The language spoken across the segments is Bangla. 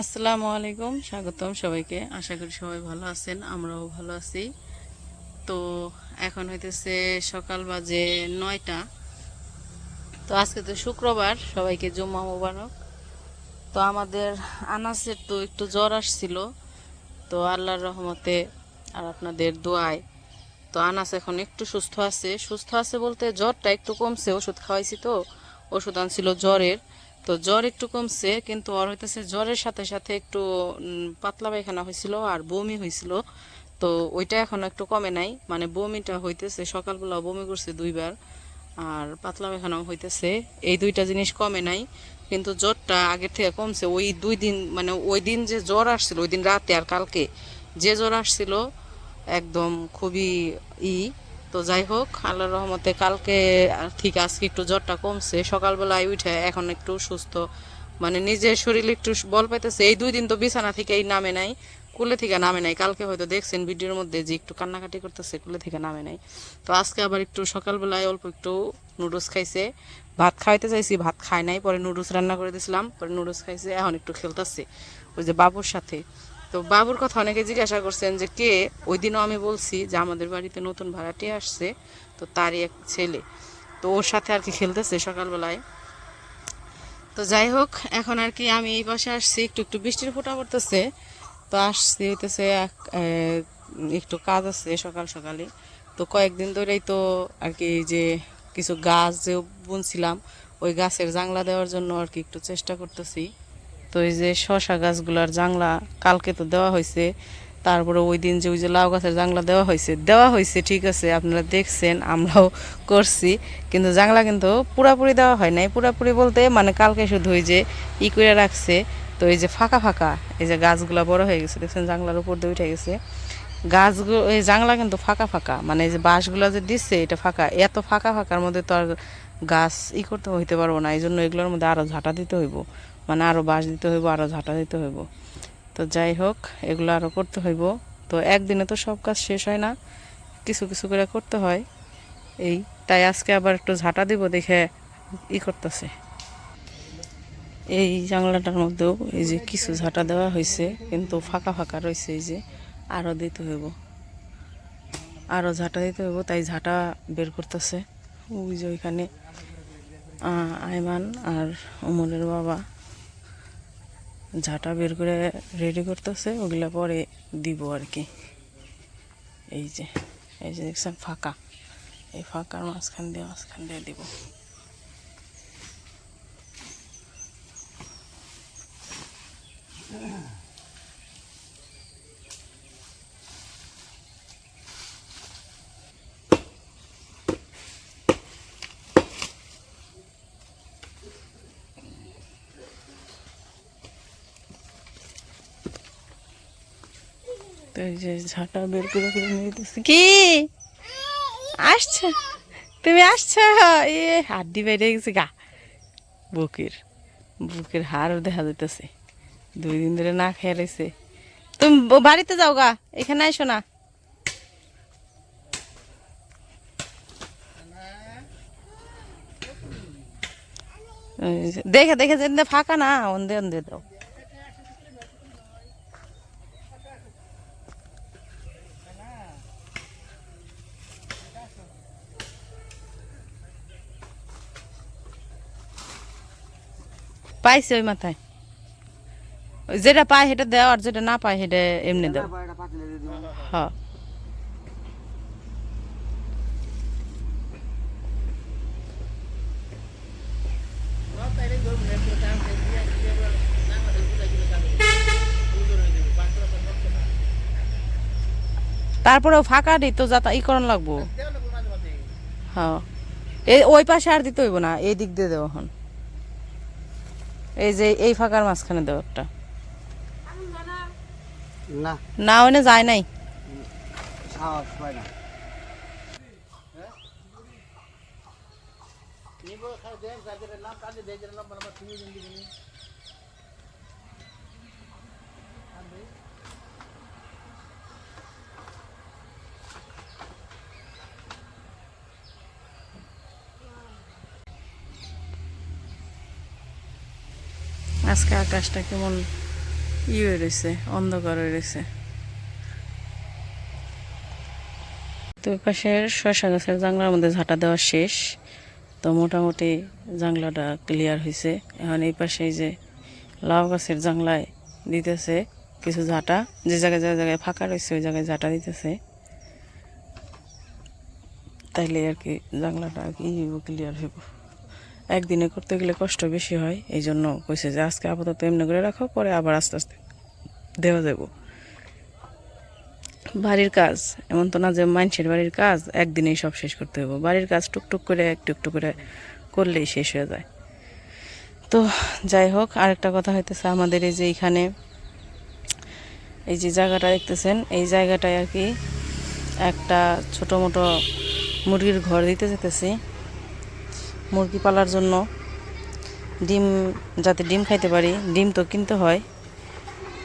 আসসালামু আলাইকুম, স্বাগতম সবাইকে। আশা করি সবাই ভালো আছেন, আমরাও ভালো আছি। তো এখন হইতেছে সকাল বাজে নয়টা। তো আজকে তো শুক্রবার, সবাইকে জুম্মা মোবারক। তো আমাদের আনাসের তো একটু জ্বর আসছিল, তো আল্লাহর রহমতে আর আপনাদের দোয়ায়। তো আনাস এখন একটু সুস্থ আছে। সুস্থ আছে বলতে জ্বরটা একটু কমছে, ওষুধ খাওয়াইছি তো, ওষুধ আনছিল জ্বরের। তো জ্বর একটু কমছে, কিন্তু ওর হইতেছে জ্বরের সাথে সাথে একটু পাতলা পায়খানা হয়েছিল আর বমি হয়েছিল তো ওইটা এখন একটু কমে নাই। মানে বমিটা হইতেছে, সকালবেলা বমি করছে দুইবার, আর পাতলা পায়খানাও হইতেছে। এই দুইটা জিনিস কমে নাই, কিন্তু জ্বরটা আগের থেকে কমছে। ওই দুই দিন মানে ওই দিন যে জ্বর আসছিল, ওই দিন রাতে আর কালকে, যে জ্বর আসছিল, একদম খুবই ই। তো যাই হোক, আল্লাহর রহমতে কালকে ঠিক আজকে একটু জ্বরটা কমছে। সকালবেলায় উঠে এখন একটু সুস্থ। মানে নিজের শরীরে একটু বল পাইতেছে। এই দুই দিন তো বিছানা থেকে এই নামে নাই, কুলে থেকে নামে নাই। কালকে হয়তো দেখছেন ভিডিওর মধ্যে যে একটু কান্নাকাটি করতেছে, কুলে থেকে নামে নাই। তো আজকে আবার একটু সকালবেলায় অল্প একটু নুডলস খাইছে। ভাত খাইতে চাইছি, ভাত খায় নাই। পরে নুডলস রান্না করে দিয়েছিলাম পরে নুডলস খাইছে, এখন একটু খেলতেছে। ওই যে বাবুর সাথে। তো বাবুর কথা অনেকে জিজ্ঞাসা করছেন যে কে? ওই দিনও আমি বলছি যে আমাদের বাড়িতে নতুন ভাড়াটি আসছে, তো তারই এক ছেলে। তো ওর সাথে আর কি খেলতেছে সকালবেলায়। তো যাই হোক, এখন আর কি আমি এই পাশে আসছি, একটু একটু বৃষ্টির ফোঁটা পড়তেছে। তো আসছি হইতেছে এক- একটু কাজ আছে সকাল সকালে। তো কয়েকদিন ধরেই তো আর কি যে কিছু গাছ যে বুনছিলাম, ওই গাছের জাংলা দেওয়ার জন্য আর কি একটু চেষ্টা করতেছি। তো এই যে শশা গাছগুলার জাংলা কালকে তো দেওয়া হয়েছে, তারপরে ওই দিন যে ওই যে লাউ গাছের জাংলা দেওয়া হয়েছে দেওয়া হয়েছে, ঠিক আছে, আপনারা দেখছেন, আমরাও করছি, কিন্তু জাংলা কিন্তু পুরাপুরি দেওয়া হয় নাই, পুরাপুরি বলতে মানে কালকে শুধু ওই যে ই করে রাখছে, তো এই যে ফাঁকা ফাঁকা, এই যে গাছগুলা বড় হয়ে গেছে, দেখছেন জাংলার উপর দিয়ে উঠে গেছে গাছগুলো এই জাংলা কিন্তু ফাঁকা ফাঁকা মানে এই যে বাঁশগুলো যে দিচ্ছে এটা ফাঁকা, এত ফাঁকা ফাঁকার মধ্যে তো আর গাছ ই করতে হইতে পারব না এই জন্য এগুলোর মধ্যে আরও ঝাঁটা দিতে হইব। মানে আরও বাঁশ দিতে হইব আরও ঝাঁটা দিতে হইব। তো যাই হোক, এগুলো আরও করতে হইব। তো একদিনে তো সব কাজ শেষ হয় না, কিছু কিছু করে করতে হয়। এই, তাই আজকে আবার একটু ঝাঁটা দিব, দেখে ই করতেছে। এই জানলাটার মধ্যেও এই যে কিছু ঝাঁটা দেওয়া হয়েছে কিন্তু ফাঁকা ফাঁকা রয়েছে এই যে আরও দিতে হইব। আরও ঝাঁটা দিতে হইব, তাই ঝাঁটা বের করতেছে। ওই যে ওইখানে আয়মান আর অমলের বাবা। ঝাঁটা বের করে রেডি করতেছে, ওগুলো পরে দিব আর কি এই যে এই যে দেখছেন, ফাঁকা। এই ফাঁকার মাঝখান দিয়ে মাঝখান দিয়ে দিব। তো যে ঝাঁটা বের করে করে নিয়ে কি? আসছে? তুমি আসছো? এ, হাড্ডি বাইরে গেছে গা। বুকের বুকের হাড় দেখা যাইতেছে। দুই দিন ধরে না খেয়ে রয়েছে। তুমি বাড়িতে যাও গা, এখানে আইসো না। দেখে দেখে যেন ফাঁকা না, অন্ধে অন্দে দাও। পাইছে ওই মাথায়। যেটা পায় সেটা দেও আর যেটা না পায় সেটা এমনি দাও। হ্যাঁ তারপরেও ফাঁকা দিই তো যাতা ই করন লাগবো। হ্যাঁ এই ওই পাশে আর দিতে হইব না, এই দিক দিয়ে দেবো এখন। এই যে এই ফাঁকার মাঝখানে দেবো একটা না। না ওনে যায় নাই। না। আজকে আকাশটা কেমন ই হয়ে রয়েছে, অন্ধকার রয়েছে। তো পাশের শশা গাছের জাংলার মধ্যে ঝাঁটা দেওয়া শেষ। তো মোটামুটি জাংলাটা ক্লিয়ার হয়েছে এখন এই পাশে যে লাউ গাছের জাংলায় দিতেছে কিছু ঝাঁটা। যে জায়গায় যে জায়গায় ফাঁকা রয়েছে, ওই জায়গায় ঝাঁটা দিতেছে। তাইলে আর কি জাংলাটা কি ক্লিয়ার হইব। একদিনে করতে গেলে কষ্ট বেশি হয় এই জন্য কইছে যে আজকে আপাতত এমনি করে রাখো, পরে আবার আস্তে আস্তে দেওয়া যাব। বাড়ির কাজ, এমন তো না যে মানুষের বাড়ির কাজ, একদিনেই সব শেষ করতে হবে বাড়ির কাজ টুকটুক করে, একটু একটু করে করলেই শেষ হয়ে যায়। তো যাই হোক, আরেকটা কথা হইতেছে আমাদের এই যে এখানে এই যে জায়গাটা দেখতেছেন, এই জায়গাটায় আর কি একটা ছোট মোটো মুরগির ঘর দিতে যেতেছি। মুরগি পালার জন্য। ডিম, যাতে ডিম খাইতে পারি, ডিম তো কিনতে হয়।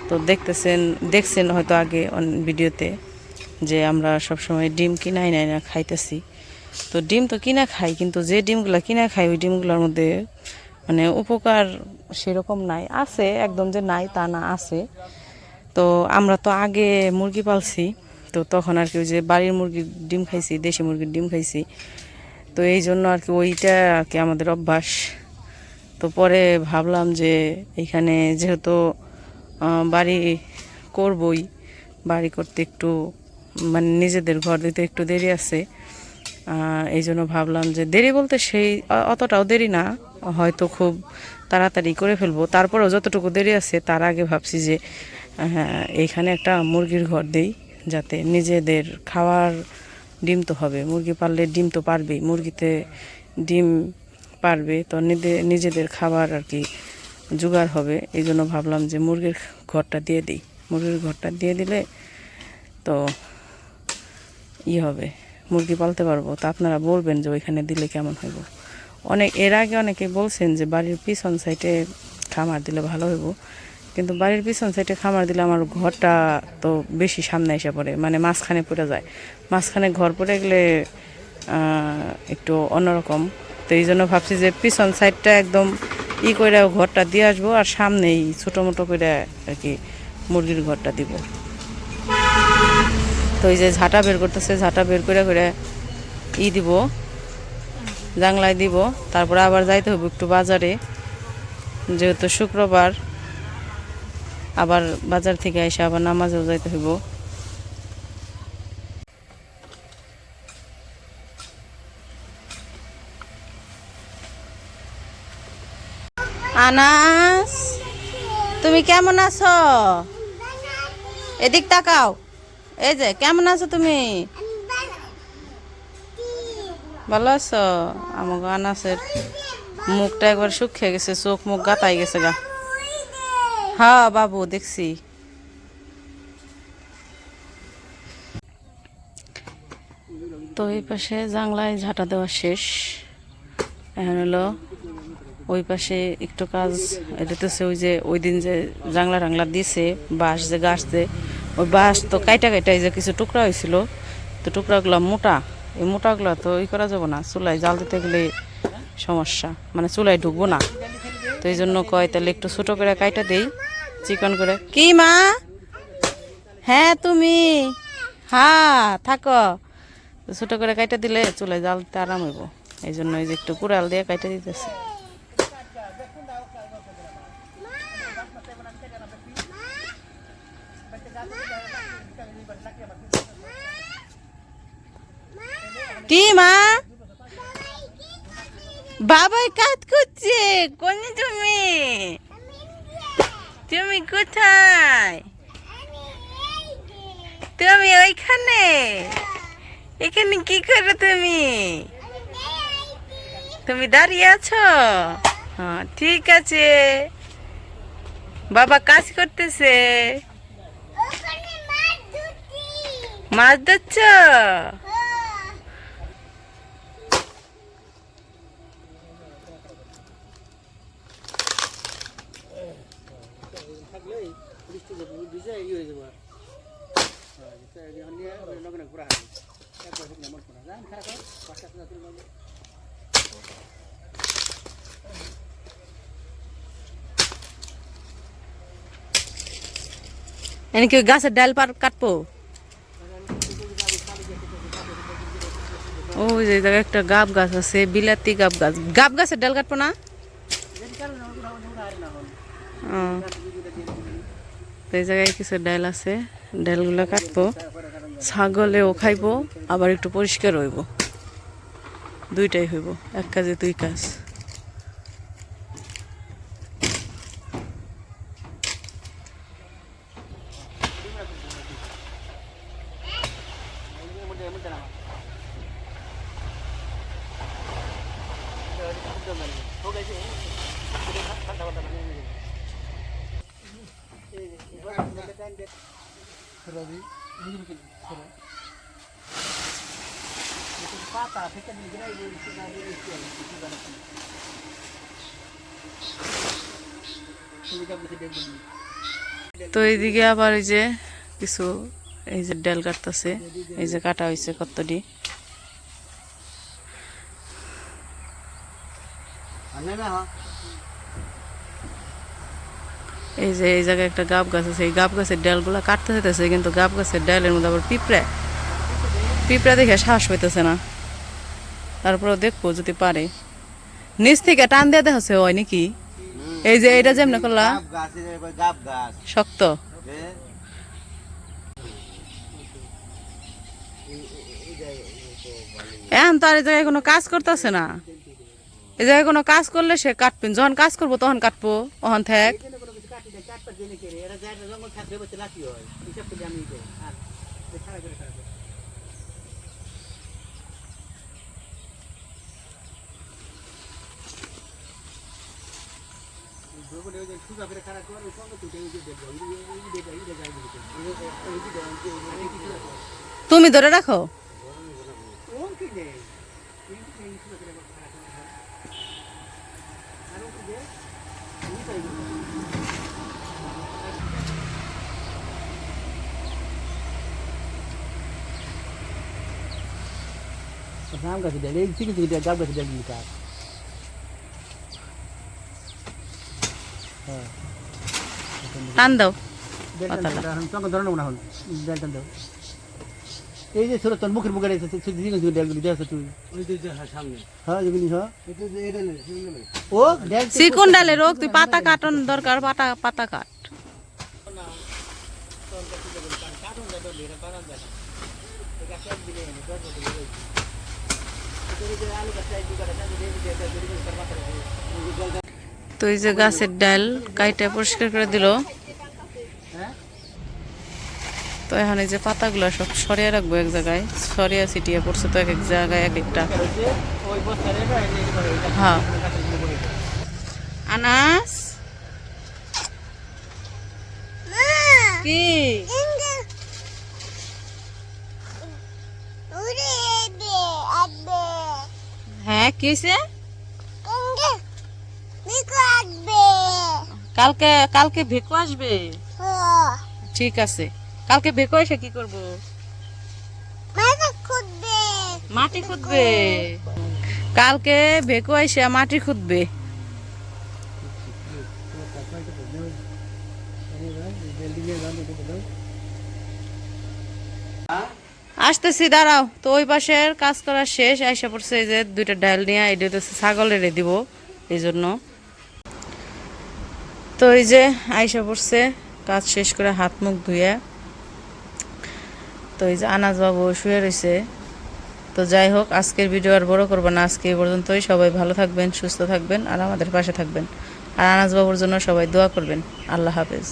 তো দেখতেছেন, দেখছেন হয়তো আগে ভিডিওতে যে আমরা সব সময় ডিম কিনাই নাই না, খাইতেছি। তো ডিম তো কিনা খাই, কিন্তু যে ডিমগুলো কিনা খাই, ওই ডিমগুলোর মধ্যে মানে উপকার সেরকম নাই। আছে, একদম যে নাই তা না, আছে। তো আমরা তো আগে মুরগি পালছি, তো তখন আর কি যে বাড়ির মুরগির ডিম খাইছি, দেশি মুরগির ডিম খাইছি। তো এই জন্য আর কি ওইটা আর কি আমাদের অভ্যাস। তো পরে ভাবলাম যে এখানে যেহেতু বাড়ি করবই, বাড়ি করতে একটু মানে নিজেদের ঘর দিতে একটু দেরি আছে। এই জন্য ভাবলাম যে দেরি বলতে সেই অতটাও দেরি না, হয়তো খুব তাড়াতাড়ি করে ফেলব। তারপরেও যতটুকু দেরি আছে, তার আগে ভাবছি যে হ্যাঁ এইখানে একটা মুরগির ঘর দেই, যাতে নিজেদের খাওয়ার ডিম তো হবে। মুরগি পাললে ডিম তো পারবেই। মুরগিতে ডিম পারবে তো নিজে- নিজেদের খাবার আর কি জোগাড় হবে। এই জন্য ভাবলাম যে মুরগির ঘরটা দিয়ে দিই। মুরগির ঘরটা দিয়ে দিলে তো ই হবে। মুরগি পালতে পারব। তা আপনারা বলবেন যে ওইখানে দিলে কেমন হইব? অনেক, এর আগে অনেকে বলছেন যে বাড়ির পিছন সাইডে খামার দিলে ভালো হইব। কিন্তু বাড়ির পিছন সাইডে খামার দিলে আমার ঘরটা তো বেশি সামনে এসে পড়ে মানে মাঝখানে পড়ে যায়। মাঝখানে ঘর পড়ে গেলে একটু অন্যরকম। তো এই জন্য ভাবছি যে পিছন সাইডটা একদম ই করে ঘরটা দিয়ে আসব আর সামনেই ছোটো মোটো করে আর কি মুরগির ঘরটা দিব। তো এই যে ঝাঁটা বের করতেছে, ঝাঁটা বের করে করে ই দিব জাংলায় দিব, তারপরে আবার যাইতে হবে একটু বাজারে। যেহেতু শুক্রবার আবার বাজার থেকে এসে আবার নামাজেও যাইতে হইব। আনাস, তুমি কেমন আছো? এদিক তাকাও। এই যে, কেমন আছো তুমি? ভালো আছো? আমাকে আনাসের মুখটা একবার শুকিয়ে গেছে, চোখ মুখ গাতাই গেছে গা। হ্যাঁ বাবু, দেখছি। তো এই পাশে জাংলায় ঝাঁটা দেওয়া শেষ। এখন হলো ওই পাশে একটু কাজ এটাতেছে ওই যে ওই দিন যে জাংলা টাংলা দিছে, বাঁশ যে গাছতে ওই বাঁশ তো কাইটা কাইটা যে কিছু টুকরা হয়েছিল তো টুকরাগুলো মোটা। এই মোটাগুলো তো ই করা যাবে না, চুলায় জাল দিতে গেলে সমস্যা মানে চুলায় ঢুকবো না। তো এই জন্য কয়, তাহলে একটু ছোটো করে কাইটা দেই। চিকন করে। কি মা? হ্যাঁ তুমি। হ্যাঁ থাকো। ছোটো করে কাইটা দিলে চুলায় জাল দিতে আরাম হইব। এই জন্য এই যে একটু কুড়াল দিয়ে কাইটা দিতেছে। কি মা? বাবাই কাজ করছে কোন তুমি? তুমি কোথায়? তুমি ওইখানে? এখানে কি করো তুমি? তুমি দাঁড়িয়ে আছো? হ্যাঁ ঠিক আছে। বাবা কাজ করতেছে। মাছ ধরছ? ভিজে ই হয়ে যাব লগ্নে ঘোরা হবে একবার হোক না মন করা যান খারাপ পাঁচটা এনে কি ওই গাছের ডাল পার কাটবো ওই যে এই জায়গায় একটা গাব গাছ আছে বিলাতি গাব গাছ গাব গাছের ডাল কাটবো না ও। তো এই জায়গায় কিছু ডাল আছে, ডালগুলো কাটবো। ছাগলেও খাইবো, আবার একটু পরিষ্কার হইব। দুইটাই হইব, এক কাজে দুই কাজ পাতা থেকে দিলে এই যে কিছু না দিয়ে কি হবে কিছু জানা না কিছু দেখবেন তো এইদিকে আবার এই যে কিছু এই যে ডাল কাটতেছে এই যে কাটা হয়েছে কতটি না হ্যাঁ। এই যে এই জায়গায় একটা গাব গাছ আছে এই গাব গাছের ডালগুলো কাটতে হইতেছে কিন্তু গাব গাছের ডালের মধ্যে আবার পিঁপড়া। পিঁপড়া দেখে সাহস হইতেছে না। তারপরেও দেখব যদি পারে। নিচ থেকে টান দিয়ে দেখাচ্ছে হয় নাকি? এই যে এটা যেমন করলা গাব গাছ এর গাব গাছ। শক্ত। এখন তো আর এই জায়গায় কোনো কাজ করতেছে না। এই জায়গায় কোনো কাজ করলে সে কাটবেন যখন কাজ করব তখন কাটবো। ওখান থাক। দিনে কেড়ে এরা যায় না জঙ্গল থাকবে বসে লাঠি হয়। হিসাব করে আমি দেয় আর খারাপ করে খারাপ সুগা করে খারাপ করে, সঙ্গে তুই দেখব, ওই যে- ওই যে দেখব, ওই যে যায় দেখব। ওই যে- ওই যে দেখব, ওই যে- ওই যে কিছু দেখব। তুমি ধরে রাখো ওর কি নেই? এই যে এই সুগা করে খারাপ করে খারাপ। আর ও কি যে? ওই তাই বলে। রাম গাছ দেয় এই চিকি চিকি গাব গাছ দেয় কাজ হ্যাঁ টান দাও বেলটান দাও এখন সঙ্গে ধরে নেব না এখন বেলটান দাও এই যে সুরত তোর মুখের মুখে রেখেছে চিকি চিকি ডেলগুলি দেখছ তুই সামনে হ্যাঁ যেগুলি হ্যাঁ এটা নেই সিঙ্গেল নেই ও ডেল চিকুন ডালে রোগ তুই পাতা কাটন দরকার পাতা পাতা কাট তো এই যে গাছের ডাল কাইটা পরিষ্কার করে দিল। তো এখন এই যে পাতাগুলো সব সরিয়ে রাখব এক জায়গায়। সরিয়ে ছিটিয়ে পড়ছে তো এক এক জায়গায় এক একটা। হ্যাঁ। আনাস? কি? হ্যাঁ কালকে কালকে ভেকো আসবে? ঠিক আছে। কালকে ভেকো এসে কি করব? মাটি খুঁদবে কালকে ভেকো এসে মাটি খুঁদবে আসতেছি, দাঁড়াও। তো ওই পাশের কাজ করা শেষ, আইসা পড়ছে এই যে দুইটা ডাল নিয়ে এটা হচ্ছে ছাগলের দিব, এই জন্য। তো এই যে আইসা পড়ছে, কাজ শেষ করে হাত মুখ ধুয়ে তো এই যে আনাজ বাবু শুয়ে রয়েছে তো যাই হোক, আজকের ভিডিও আর বড় করব না, আজকে এই পর্যন্তই। সবাই ভালো থাকবেন, সুস্থ থাকবেন, আর আমাদের পাশে থাকবেন। আর আনাজ বাবুর জন্য সবাই দোয়া করবেন। আল্লাহ হাফেজ।